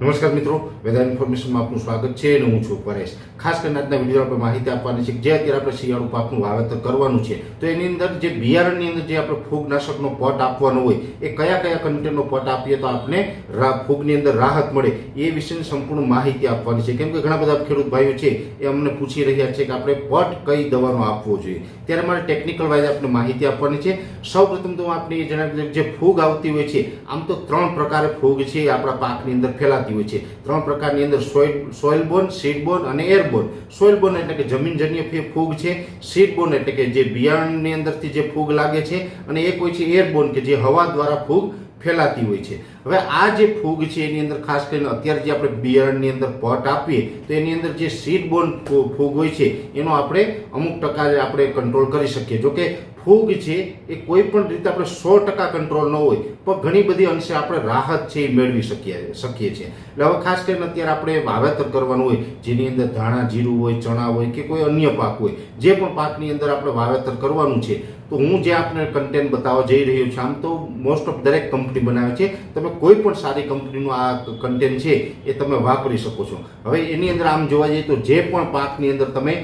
નમસ્કાર મિત્રો વેધર ઇન્ફોર્મેશનમાં આપનું સ્વાગત છે અને હું છું પરેશ. ખાસ કરીને આજના વીડિયો આપણે માહિતી આપવાની છે જે અત્યારે આપણે શિયાળુ પાકનું વાવેતર કરવાનું છે, તો એની અંદર જે બિયારણની અંદર જે આપણે ફૂગનાશકનો પટ આપવાનો હોય, એ કયા કયા કન્ટેન્ટનો પટ આપીએ તો આપણે ફૂગની અંદર રાહત મળે એ વિશેની સંપૂર્ણ માહિતી આપવાની છે. કેમ કે ઘણા બધા ખેડૂત ભાઈઓ છે એ અમને પૂછી રહ્યા છે કે આપણે પટ કઈ દવાનો આપવો જોઈએ. ત્યારે મારે ટેકનિકલ વાઇઝ આપણે માહિતી આપવાની છે. સૌપ્રથમ તો હું આપણે એ જણાવી જે ફૂગ આવતી હોય છે, આમ તો ત્રણ પ્રકારે ફૂગ છે આપણા પાકની અંદર ફેલાતી હોય છે. ત્રણ પ્રકારની અંદર soil soil borne, seed borne અને એરબોન સોઇલ બોન એટલે કે જમીનજન્ય ફૂગ છે. સીડ બોન એટલે કે જે બિયારણની અંદરથી જે ફૂગ લાગે છે અને એક હોય છે એરબોન કે જે હવા દ્વારા ફૂગ ફેલાતી હોય છે. હવે આ જે ફૂગ છે એની અંદર ખાસ કરીને અત્યારે જે આપણે બિયારણની અંદર પટ આપીએ, તો એની અંદર જે સીડ બોન ફૂગ હોય છે, એનો આપણે અમુક ટકા આપણે કંટ્રોલ કરી શકીએ. જો કે ફૂગ છે એ કોઈ પણ રીતે આપણે સો ટકા કંટ્રોલ ન હોય, પણ ઘણી બધી અંશે આપણે રાહત છે એ મેળવી શકીએ શકીએ છીએ. એટલે હવે ખાસ કરીને અત્યારે આપણે વાવેતર કરવાનું હોય, જેની અંદર ધાણા, જીરું હોય, ચણા હોય કે કોઈ અન્ય પાક હોય જે પણ પાકની અંદર આપણે વાવેતર કરવાનું છે, તો હું જે આપને કન્ટેન્ટ બતાવવા જઈ રહ્યો છું, આમ તો મોસ્ટ ઓફ દરેક કંપની બનાવે છે. તમે કોઈ પણ સારી કંપનીનું આ કન્ટેન્ટ છે એ તમે વાપરી શકો છો. હવે એની અંદર આમ જોવા જઈએ તો જે પણ પાકની અંદર તમે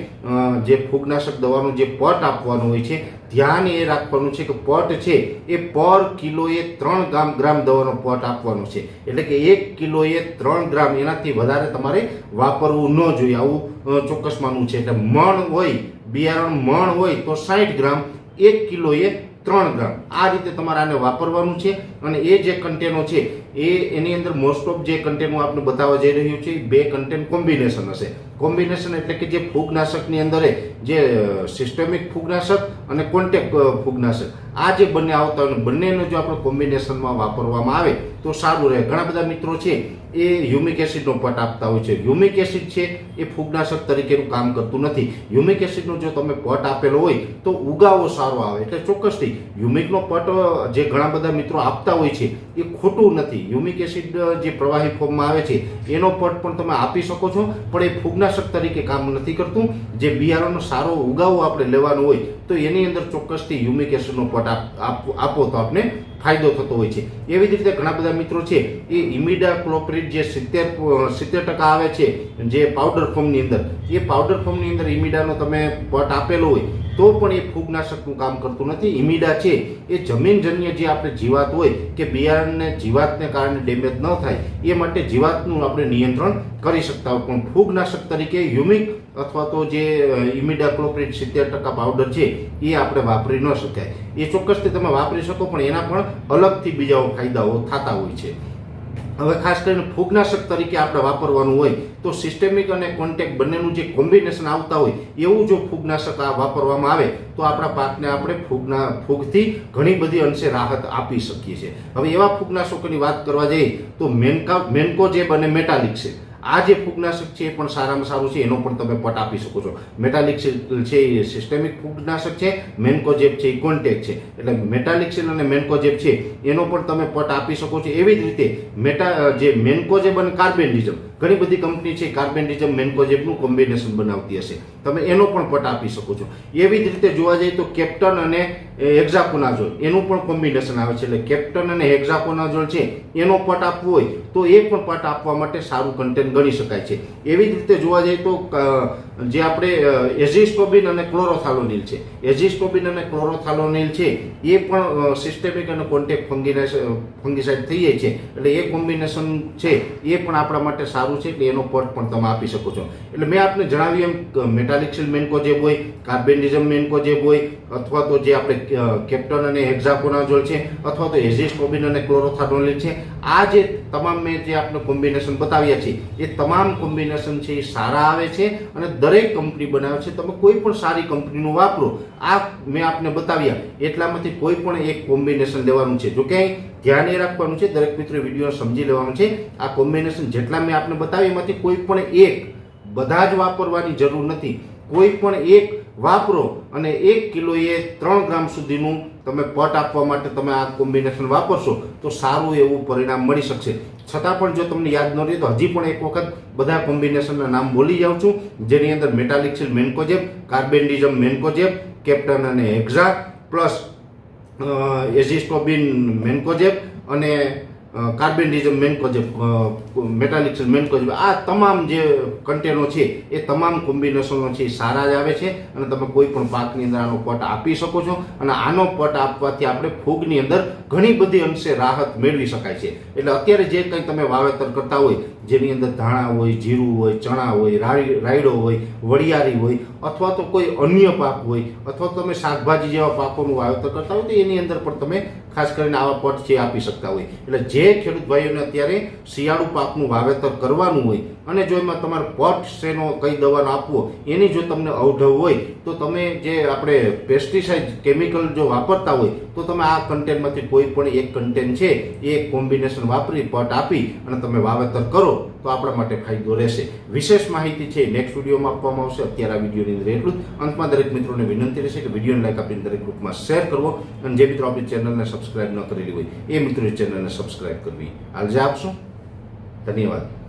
જે ફૂગનાશક દવાનું જે પટ આપવાનું હોય છે, ધ્યાન એ રાખવાનું છે કે પટ છે એ પર કિલોએ ત્રણ ગ્રામ ગ્રામ દવાનો પટ આપવાનો છે. એટલે કે એક કિલોએ ત્રણ ગ્રામ એનાથી વધારે તમારે વાપરવું ન જોઈએ. આવું ચોક્કસ માનવું છે. એટલે મણ હોય બિયારણ મણ હોય તો સાઠ ગ્રામ, એક કિલોએ ત્રણ ગ્રામ. આ રીતે તમારે આને વાપરવાનું છે અને એ જે કન્ટેનો છે, એ એની અંદર મોસ્ટ ઓફ જે કન્ટેન હું આપણે બતાવવા જઈ રહ્યું છે બે કન્ટેન કોમ્બિનેશન હશે. કોમ્બિનેશન એટલે કે જે ફૂગનાશકની અંદર જે સિસ્ટમિક ફૂગનાશક અને કોન્ટેક ફૂગનાશક. આ જે બંને આવતા હોય બંનેનો જો આપણે કોમ્બિનેશનમાં વાપરવામાં આવે તો સારું રહે. ઘણા બધા મિત્રો છે એ હ્યુમિક એસિડનો પટ આપતા હોય છે. હ્યુમિક એસિડ છે એ ફૂગનાશક તરીકેનું કામ કરતું નથી. હ્યુમિક એસિડનો જો તમે પટ આપેલો હોય તો ઉગાવો સારો આવે. એટલે ચોક્કસથી હ્યુમિકનો પટ જે ઘણા બધા મિત્રો આપતા હોય છે એ ખોટું નથી. હ્યુમિક એસિડ જે પ્રવાહી ફોર્મમાં આવે છે એનો પટ પણ તમે આપી શકો છો, પણ એ ફૂગનાશક તરીકે કામ નથી કરતું. જે બિયારણનો સારો ઉગાવો આપણે લેવાનો હોય તો એની અંદર ચોક્કસથી હ્યુમિક એસિડનો પટ આપ- તો આપણે ફાયદો થતો હોય છે. એવી જ રીતે ઘણા બધા મિત્રો છે, એ ઇમિડા ક્લોપ્રિટ જે સિત્તેર સિત્તેર ટકા આવે છે, જે પાવડર ફોર્મની અંદર, એ પાવડર ફોર્મની અંદર ઇમિડાનો તમે પટ આપેલો હોય, તો પણ એ ફૂગનાશકનું કામ કરતું નથી. ઇમિડા છે, એ જમીનજન્ય જે આપણે જીવાત હોય, કે બિયારણને જીવાતને કારણે ડેમેજ ન થાય, એ માટે જીવાતનું આપણે નિયંત્રણ કરી શકતા હોય. પણ ફૂગનાશક તરીકે હ્યુમિક અથવા તો જે ઇમિડાક્લોપ્રિટ સિત્તેર ટકા પાવડર છે, એ આપણે વાપરી ન શકાય. એ ચોક્કસથી તમે વાપરી શકો, પણ એના પણ અલગથી બીજા ફાયદાઓ થતા હોય છે. હવે ખાસ કરીને ફૂગનાશક તરીકે આપણે વાપરવાનું હોય, તો સિસ્ટેમિક અને કોન્ટેક્ટ બંનેનું જે કોમ્બિનેશન આવતા હોય, એવું જો ફૂગનાશક આ વાપરવામાં આવે, તો આપણા પાકને આપણે ફૂગના, ફૂગથી ઘણી બધી અંશે રાહત આપી શકીએ છીએ. હવે એવા ફૂગનાશકોની વાત કરવા જઈએ, તો મેનકા, મેન્કોજેબ બને મેટાલિક છે. આ જે ફૂગનાશક છે એ પણ સારામાં સારું છે, એનો પણ તમે પટ આપી શકો છો. મેટાલિક છે એ સિસ્ટેમિક ફૂગનાશક છે મેન્કોજેબ છે એ કોન્ટેક છે. એટલે મેટાલિક્સિલ અને મેન્કોજેબ છે, એનો પણ તમે પટ આપી શકો છો. એવી જ રીતે મેટા જે મેન્કોજેબ અને કાર્બેન્ડિઝમ ઘણી બધી કંપની છે કાર્બેન્ડિઝમ મેન્કોજેબનું કોમ્બિનેશન બનાવતી હશે. તમે એનો પણ પટ આપી શકો છો. એવી જ રીતે જોવા જઈએ તો કેપ્ટન અને હેક્ઝાકોનાઝોલ, એનું પણ કોમ્બિનેશન આવે છે. એટલે કેપ્ટન અને હેક્ઝાકોનાઝોલ છે, એનો પટ આપવો હોય તો એ પણ પટ આપવા માટે સારું કન્ટેન્ટ ગણી શકાય છે. એવી જ રીતે જોવા જઈએ તો જે આપણે એઝિસ્ટોબિન અને ક્લોરોથાલોનિલ છે. એઝિસ્ટોબિન અને ક્લોરોથાલોનિલ છે, એ પણ સિસ્ટેમિક અને કોન્ટેક્ટ ફંગીસાઇડ થઈ જાય છે. એટલે એ કોમ્બિનેશન છે, એ પણ આપણા માટે સારું છે એટલે એનો પટ પણ તમે આપી શકો છો. એટલે મેં આપને જણાવ્યું એમ મેટાલિક્સિલ મેન્કોજેબ હોય કાર્બેન્ડિઝમ મેન્કોજેબ હોય, અથવા તો જે આપણે કેપ્ટન અને હેક્ઝાકોનાઝોલ છે, અથવા તો એઝિસ્ટોબિન અને ક્લોરોથાનોલિલ છે, આ જે તમામ મેં જે આપણે કોમ્બિનેશન બતાવ્યા છે, એ તમામ કોમ્બિનેશન છે એ સારા આવે છે અને દરેક કંપની બનાવે છે. તમે કોઈ પણ સારી કંપનીનું વાપરો, આ મેં આપને બતાવ્યા. એટલામાંથી કોઈ પણ એક કોમ્બિનેશન લેવાનું છે. જો કે ધ્યાન એ રાખવાનું છે. દરેક મિત્રો વીડિયો સમજી લેવાનું છે. આ કોમ્બિનેશન જેટલા મેં આપને બતાવી એમાંથી કોઈ પણ એક બધા જ વાપરવાની જરૂર નથી. કોઈ પણ એક વાપરો અને એક કિલોએ ત્રણ ગ્રામ સુધીનું તમે પટ આપવા માટે તમે આ કોમ્બિનેશન વાપરશો, તો સારું એવું પરિણામ મળી શકશે. છતાં પણ જો તમને યાદ ન રહે તો હજી પણ એક વખત બધા કોમ્બિનેશનના નામ બોલી જાઉં છું. જેની અંદર metalaxyl mancozeb carbendazim mancozeb captan અને હેક્ઝા પ્લસ એઝિસ્ટોબિન મેન્કોજેબ અને કાર્બેન્ડિઝમ મેન્કોજેબ મેટાલિક્સ મેન્કોજેબ. આ તમામ જે કન્ટેનો છે, એ તમામ કોમ્બિનેશનો છે સારા જ આવે છે અને તમે કોઈ પણ પાકની અંદર આનો પટ આપી શકો છો અને આનો પટ આપવાથી આપણે ફૂગની અંદર ઘણી બધી અંશે રાહત મેળવી શકાય છે. એટલે અત્યારે જે કંઈ તમે વાવેતર કરતા હોય જેની અંદર ધાણા હોય, જીરું હોય, ચણા હોય રાયડો હોય, વડિયારી હોય, અથવા તો કોઈ અન્ય પાક હોય, અથવા તમે શાકભાજી જેવા પાકોનું વાવેતર કરતા હોય તો એની અંદર પણ તમે ખાસ કરીને આવા પટ છે આપી શકતા હોય. એટલે જે ખેડૂત ભાઈઓને અત્યારે શિયાળુ પાકનું વાવેતર કરવાનું હોય અને જો એમાં તમારે પટ શેનો કઈ દવાનો આપવો, એની જો તમને અવઢવ હોય, તો તમે જે આપણે પેસ્ટિસાઇડ કેમિકલ જો વાપરતા હોય, તો તમે આ કન્ટેનમાંથી કોઈ પણ એક કન્ટેન છે, એ કોમ્બિનેશન વાપરી પટ આપી અને તમે વાવેતર કરો. તો આપણા માટે ફાયદો રહેશે. વિશેષ માહિતી છે નેક્સ્ટ વિડીયોમાં આપવામાં આવશે. અત્યારે આ વિડીયોની અંદર એટલું અંતમાં દરેક મિત્રોને વિનંતી રહેશે કે વિડીયોને લાઈક આપીને દરેક ગ્રુપમાં શેર કરવો. અને જે મિત્રો આપણી ચેનલને સબસ્ક્રાઇબ ન કરેલી હોય, એ મિત્રો ચેનલને સબસ્ક્રાઇબ કરવી. આજે આપશો. ધન્યવાદ.